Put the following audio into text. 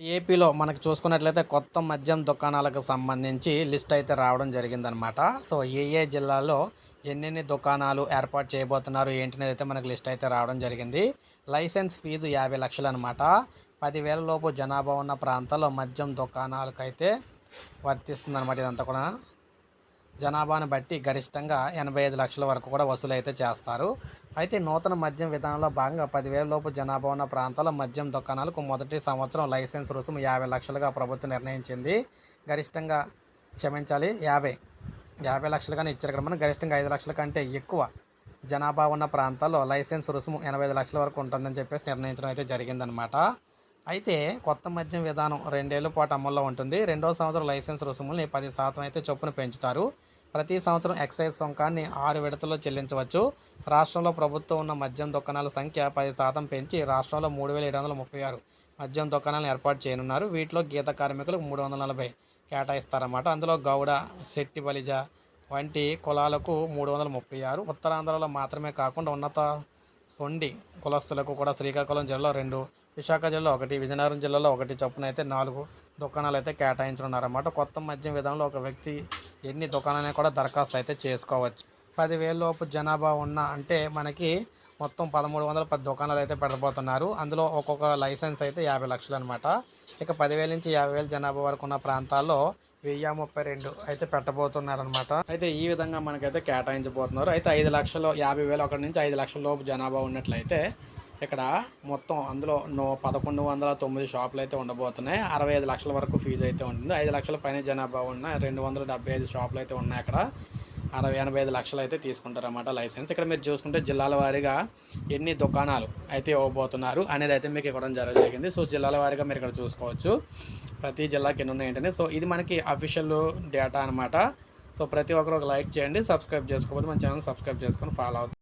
ఏపీలో మనకు చూసుకున్నట్లయితే కొత్త మద్యం దుకాణాలకు సంబంధించి లిస్ట్ అయితే రావడం జరిగిందనమాట సో ఏ ఏ జిల్లాల్లో ఎన్నెన్ని దుకాణాలు ఏర్పాటు చేయబోతున్నారు ఏంటనేది అయితే మనకు లిస్ట్ అయితే రావడం జరిగింది. లైసెన్స్ ఫీజు యాభై లక్షలు అనమాట పదివేల లోపు జనాభా ఉన్న ప్రాంతాల్లో మద్యం దుకాణాలకైతే వర్తిస్తుంది అనమాట ఇదంతా కూడా. జనాభాను బట్టి గరిష్టంగా ఎనభై ఐదు లక్షల వరకు కూడా వసూలు అయితే చేస్తారు. అయితే నూతన మద్యం విధానంలో భాగంగా పదివేల లోపు జనాభా ఉన్న ప్రాంతాల్లో మద్యం దుకాణాలకు మొదటి సంవత్సరం లైసెన్స్ రుసుము యాభై లక్షలుగా ప్రభుత్వం నిర్ణయించింది. గరిష్టంగా క్షమించాలి యాభై. యాభై లక్షలుగానే ఇచ్చారు ఇక్కడ మనం. గరిష్టంగా ఐదు లక్షల కంటే ఎక్కువ జనాభా ఉన్న ప్రాంతాల్లో లైసెన్స్ రుసుము ఎనభై ఐదు లక్షల వరకు ఉంటుందని చెప్పేసి నిర్ణయించడం అయితే జరిగిందనమాట అయితే కొత్త మద్యం విధానం రెండేళ్ళ పాటు అమల్లో ఉంటుంది. రెండో సంవత్సరం లైసెన్స్ రుసుముల్ని పది శాతం అయితే చొప్పున పెంచుతారు. ప్రతి సంవత్సరం ఎక్సైజ్ సుంకాన్ని ఆరు విడతల్లో చెల్లించవచ్చు. రాష్ట్రంలో ప్రభుత్వం ఉన్న మద్యం దుకాణాల సంఖ్య పది శాతం పెంచి రాష్ట్రంలో మూడు వేల ఏడు వందల ముప్పై ఆరు మద్యం దుకాణాలను ఏర్పాటు చేయనున్నారు. వీటిలో గీత కార్మికులకు మూడు వందల నలభై కేటాయిస్తారన్నమాట. అందులో గౌడ శెట్టి బలిజ వంటి కులాలకు మూడు వందల ముప్పై ఆరు. ఉత్తరాంధ్రలో మాత్రమే కాకుండా ఉన్నత సొండి కులస్తులకు కూడా శ్రీకాకుళం జిల్లాలో రెండు విశాఖ జిల్లా ఒకటి విజయనగరం జిల్లాలో ఒకటి చొప్పున అయితే నాలుగు దుకాణాలు అయితే కేటాయించనున్నారన్నమాట. కొత్త మద్యం విధానంలో ఒక వ్యక్తి ఎన్ని దుకాణాలని కూడా దరఖాస్తు అయితే చేసుకోవచ్చు. పదివేల లోపు జనాభా ఉన్న అంటే మనకి మొత్తం పదమూడు వందల పది దుకాణాలు అయితే పెట్టబోతున్నారు. అందులో ఒక్కొక్క లైసెన్స్ అయితే యాభై లక్షలు అనమాట ఇక పదివేల నుంచి యాభై వేల జనాభా వరకు ఉన్న ప్రాంతాల్లో వెయ్యి ముప్పై రెండు అయితే పెట్టబోతున్నారనమాట అయితే ఈ విధంగా మనకైతే కేటాయించబోతున్నారు. అయితే ఐదు లక్షలు యాభై వేలు ఒకటి నుంచి ఐదు లక్షల లోపు జనాభా ఉన్నట్లయితే ఇక్కడ మొత్తం అందులో నో పదకొండు వందల తొమ్మిది షాపులు అయితే ఉండబోతున్నాయి. అరవై ఐదు లక్షల వరకు ఫీజు అయితే ఉంటుంది. ఐదు లక్షల పైన జనాభా ఉన్న రెండు వందల డెబ్బై ఐదు షాపులు అయితే ఉన్నాయి అక్కడ. అరవై ఎనభై ఐదు లక్షలు అయితే తీసుకుంటారన్నమాట లైసెన్స్. ఇక్కడ మీరు చూసుకుంటే జిల్లాల వారీగా ఎన్ని దుకాణాలు అయితే ఇవ్వబోతున్నారు అనేది అయితే మీకు ఇవ్వడం జరగజరిగింది సో జిల్లాల వారీగా మీరు ఇక్కడ చూసుకోవచ్చు. ప్రతి జిల్లాకి ఎన్ని ఉన్నాయి ఏంటనే సో ఇది మనకి అఫీషియల్ డేటా అనమాట సో ప్రతి ఒక్కరు ఒక లైక్ చేయండి సబ్స్క్రైబ్ చేసుకోకపోతే మన ఛానల్ సబ్స్క్రైబ్ చేసుకొని ఫాలో అవుతుంది